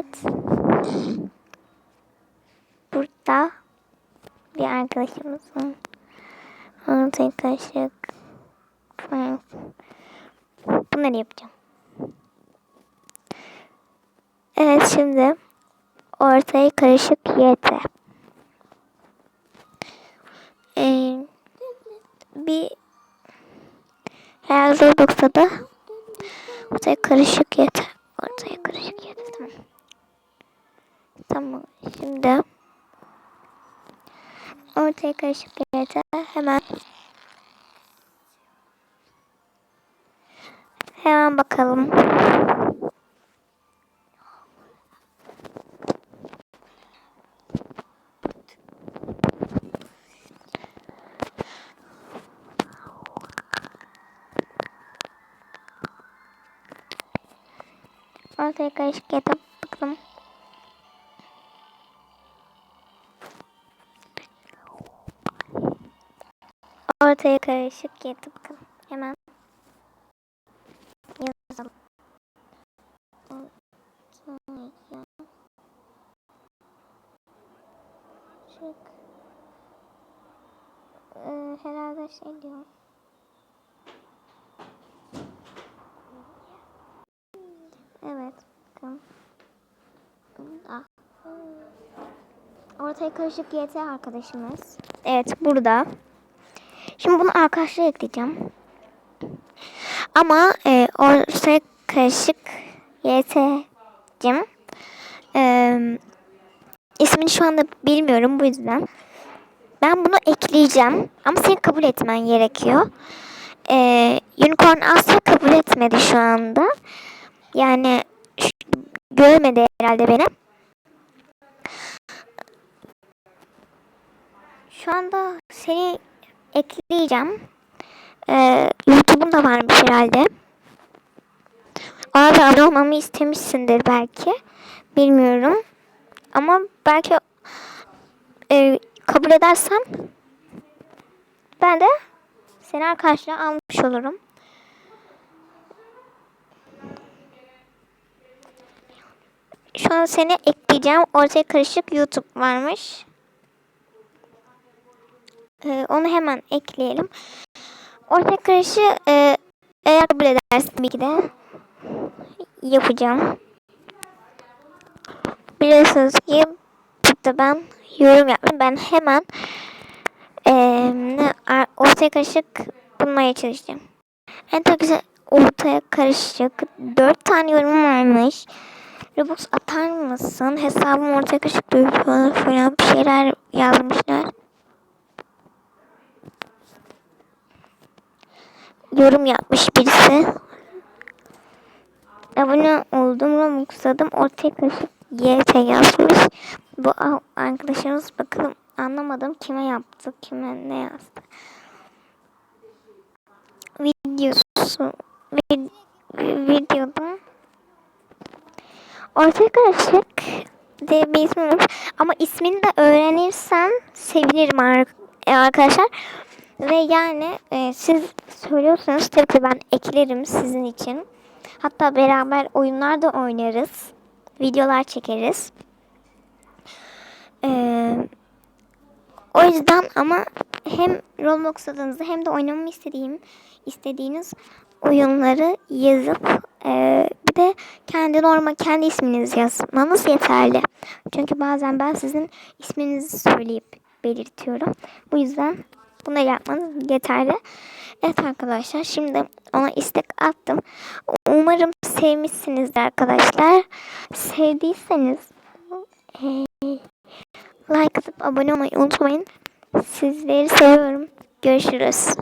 Evet. Burada bir arkadaşımızın karışık falan. Bunları yapacağım. Evet şimdi ortaya karışık YT. Ee, bir herhalde Robux'ta da ortaya karışık YT. Ortaya karışık tamam. Tamam şimdi ortaya karışık YT hemen hemen bakalım. Ortaya karışık yatıp bakalım. Ortaya karışık yatıp bakalım. Hemen yazalım. Karışık. Ee, herhalde şey diyor. Evet. Bakın. Ah. Ortaya karışık YT arkadaşımız. Evet burada. Şimdi bunu arkadaşlara ekleyeceğim. Ama e, ortaya karışık YT'cim e, ismini şu anda bilmiyorum bu yüzden. Ben bunu ekleyeceğim. Ama seni kabul etmen gerekiyor. E, Unicorn Asya kabul etmedi şu anda. Yani görmedi herhalde beni. Şu anda seni ekleyeceğim. Ee, YouTube'un da varmış herhalde. Ona da abone olmamı istemişsindir belki. Bilmiyorum. Ama belki e, kabul edersen ben de seni arkadaşlar almış olurum. Şu an seni ekleyeceğim. Ortaya karışık YouTube varmış. Ee, onu hemen ekleyelim. Ortaya karışı e, eğer kabul edersin tabii ki de yapacağım. Biliyorsunuz ki burada ben yorum yaptım. Ben hemen e, ortaya karışık bulmaya çalışacağım. En çok güzel ortaya karışık. Dört tane yorum varmış. Robux atar mısın? Hesabım ortaya karışık falan bir şeyler yazmışlar. Yorum yapmış birisi. Abone oldum, Robux'ladım. Ortaya karışık YT yazmış. Bu arkadaşımız bakalım anlamadım kime yaptı, kime ne yazdı. Videosu, vid, videoda Ortaya karışık diye bir ismi var. Ama ismini de öğrenirsem sevinirim ar- arkadaşlar. Ve yani e, siz söylüyorsanız tabii ki ben eklerim sizin için. Hatta beraber oyunlar da oynarız. Videolar çekeriz. Ee, o yüzden ama hem Roblox adınızı hem de oynamamı istediğim istediğiniz oyunları yazıp e, bir de kendi normal kendi isminizi yazmanız yeterli. Çünkü bazen ben sizin isminizi söyleyip belirtiyorum. Bu yüzden bunu yapmanız yeterli. Evet arkadaşlar şimdi ona istek attım. Umarım sevmişsinizdir arkadaşlar. Sevdiyseniz e, like atıp abone olmayı unutmayın. Sizleri seviyorum. Görüşürüz.